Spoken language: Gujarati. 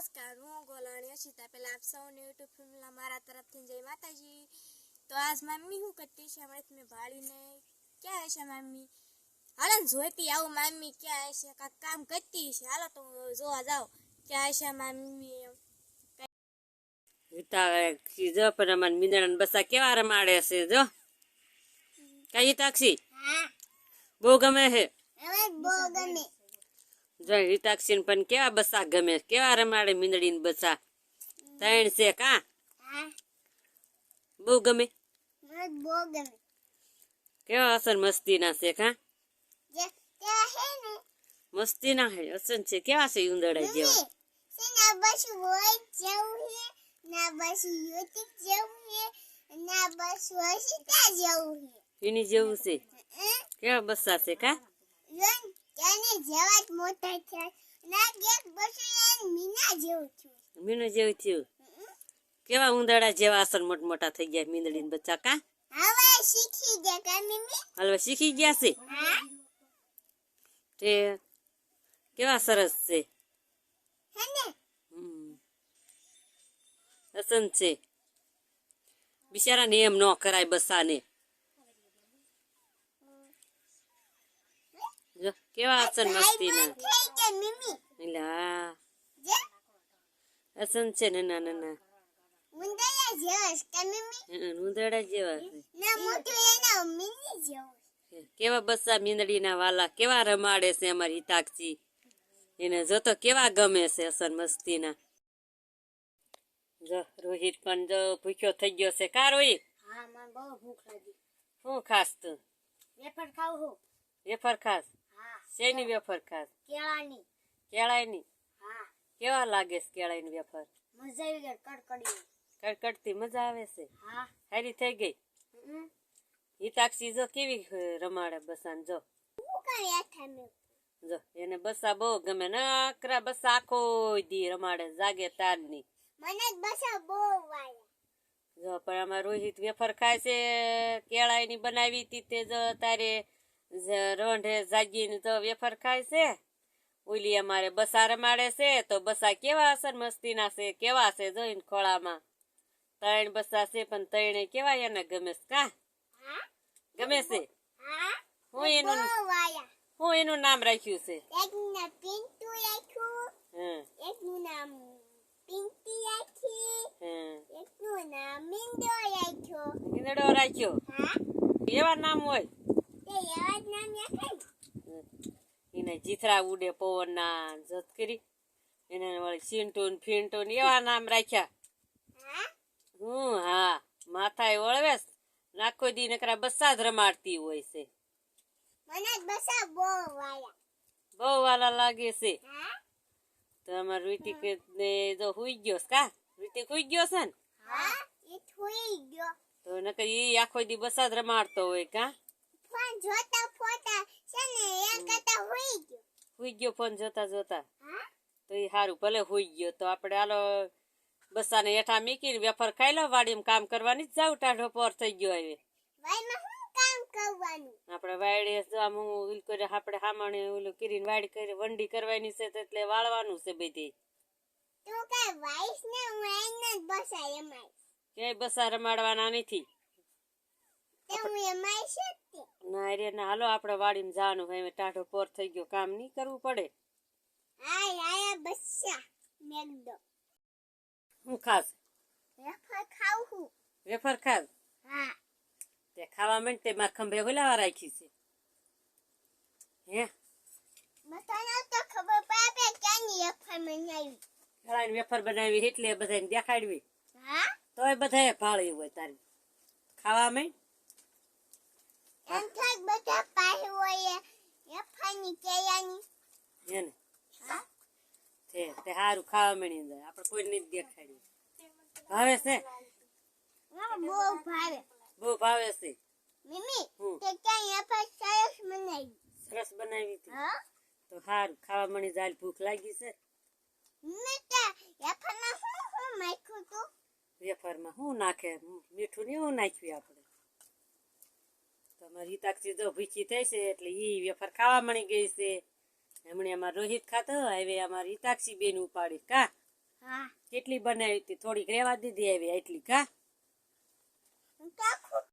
નમસ્કાર હું ગોલાણી અશિતા પહેલાં આપ સૌને યુટ્યુબ ફિલ્મના મારા તરફથી જય માતાજી. તો આજ મામી હું કરતી છે? હમણાં તમે ભાળીને ક્યાં હશે મામી? હાલો જોઈતી આવું મામી ક્યાં હશે કાંક કામ કરતી છે. હાલો તો જોવા જાઓ ક્યાં હશે મામી તાક્ષી જો પણ અમાર મીંદડા બસા કેવા રમાડે છે જો. કઈ તાક્ષી હા. બહુ ગમે છે હવે બહુ ગમે. જો હિતાક્ષી પણ કેવા બસા ગમે કેવા રમાડે મીંદડી ને બસા? ત્રણ છે કા બહુ ગમે? બહુ ગમે. કેવા અસર મસ્તી ના છે કા ત્યાં હે ને. મસ્તી ના હે અસર છે. કેવા છે ઉંદડા જેવા? ના બસ હોય જવું ના બસ જવું છે ના બસ વસીતા જવું છે એની જેવું છે? કેવા બસા છે કા તેને જેવા જ મોટા થયા. ના ગેટ બસું એને મીના જેવું થયું. મીના જેવું થયું? કેવા ઉંદડા જેવા અસર મોટ મોટા થઈ ગયા મીંદડી ને બચ્ચા કા? હવે શીખી ગયા કા મીમી? હલવા શીખી ગયા છે? હા. તે કેવા સરસ છે? હે હમ. હસન છે. બિચારાને એમ ન કરાય બસાને. જો કેવા હસન મસ્તી ના હસન છે નાના નાના ઉંદરા જેવા છે મમ્મી જેવા છે. ના મોટું એના મીની જેવું કેવા બસા મીંદડીના વાલા કેવા રમાડે છે અમારી હિતાક્ષી. એને જોતો કેવા ગમે છે હસન મસ્તીના. જો રોહિત પણ જો ભૂખ્યો થઈ ગયો છે. કા રોહિત? હા મને બહુ ભૂખ લાગી. શું ખાસ તું? વેફર ખાવ હું? વેફર ખાસ? શેની વેફર ખાસ? કેળાની. કેળાઈની હા. કેવા લાગે છે કેળાની વેફર? મજા આવી ગઈ કડકડી કડકડતી મજા આવે છે? હા. હેરી થઈ ગઈ? હિતાક્ષી જો કેવી રમાડે બસાને જો. જો એને બસા બહુ ગમે. નકરા બસા આખો દી રમાડે જાગે તારની મને બસા બહુ વાય. જો પણ અમાર રોહિત વેફર ખાય છે કેળાઈની બનાવી હતી તે જો તારે રોંઢે જાગીને તો વેફર ખાય છે. ઓલી અમારે બસા રમાડે છે તો બસા કેવા અસર મસ્તીના છે કેવા છે જોઈને ખોળામાં. ત્રણ બસા છે પણ ત્રણે કેવા એને ગમે છે કા? હા ગમે છે? હા હું એનું હું એનું નામ રાખ્યું છે? એકનું નામ પિન્ટુ રાખ્યું એકનું નામ પિંકી રાખી એકનું નામ મિંદો રાખ્યો. ઈંદડો રાખ્યો? હા. એવા નામ હોય? એને જીથરા ઉડે પવનના જત કરી. એને વળી સિંટુન ફિંટુન એવા નામ રાખ્યા. હા હું માથાએ વળવે નાખો દી નકરા બસ્સા જ રમાડતી હોય છે. મને બહુ વાલા લાગે છે. તો અમાર ઋતિક ને જો હુઈ ગયો કા? ઋતિક હુઈ ગયો છે ને? હા એ ગયો. તો નકર ઈ આખો દી બસ્સા જ રમાડતો હોય કા? જોતા ફોટા છે ને એમ કરતા હોઈ ગયો. હોઈ ગયો ફોન જોતા જોતા. હા? તો એ સારું ભલે હોઈ ગયો. તો આપણે હાલો બસાને હેઠા મીકીને વેફર ખાઈ લો વાડીમાં કામ કરવાની જ જાવ ટાઢો પોર થઈ ગયો હવે. વાયમાં શું કામ કરવાનું? આપણે વાડી આમ હું ઓલું કરે આપણે હામાણે ઓલું કરીને વાડી કરી વંડી કરવાની છે તો એટલે વાળવાનું છે બધી. ક્યાંય બસા રમાડવાના નથી. ના રે ના હાલો આપણે વાડીમાં જવાનું ભાઈ હવે ટાઢો પોર થઈ ગયો કામ નહીં કરવું પડે. આય આયા બસ્યા મેગડો હું ખાસ? વેફર ખાવ હું. વેફર ખાસ? હા. તે ખાવા મેં તે મારા ખંભે હોલાવા રાખી છે. હે? બતાના તો ખબર પડે કેની વેફર બનાવી. ખરાઈ વેફર બનાવી એટલે બધાને દેખાડવી. હા? તોય બધાએ ભાળી હોય તારી. ખાવા માંડ? થાય બધા પાસે હોય વેફરની કેયાની હે ને હા તે તે સારું ખાવા મળી જાય. આપણે કોઈ નથી દેખાડ્યું. ભાવે છે? બહુ ભાવે બહુ ભાવે છે. મમ્મી. તે ક્યાં વેફર સરસ બનાવી સરસ બનાવી હતી. હા? તો હારું ખાવા મળી જાય ભૂખ લાગી છે. મમ્મી તે વેફરમાં શું શું નાખ્યું તું વેફરમાં શું નાખે મીઠું ને એવું નાખ્યું આપણે? અમારી હિતાક્ષી તો ભૂખી થઈ છે એટલે એ વેફર ખાવા મળી ગઈ છે. હમણે અમાર રોહિત ખાતો હવે અમાર હિતાક્ષી બેન ઉપાડી. કા? કેટલી બનાવી હતી? થોડીક રેવા દીધી આવી એટલી કા?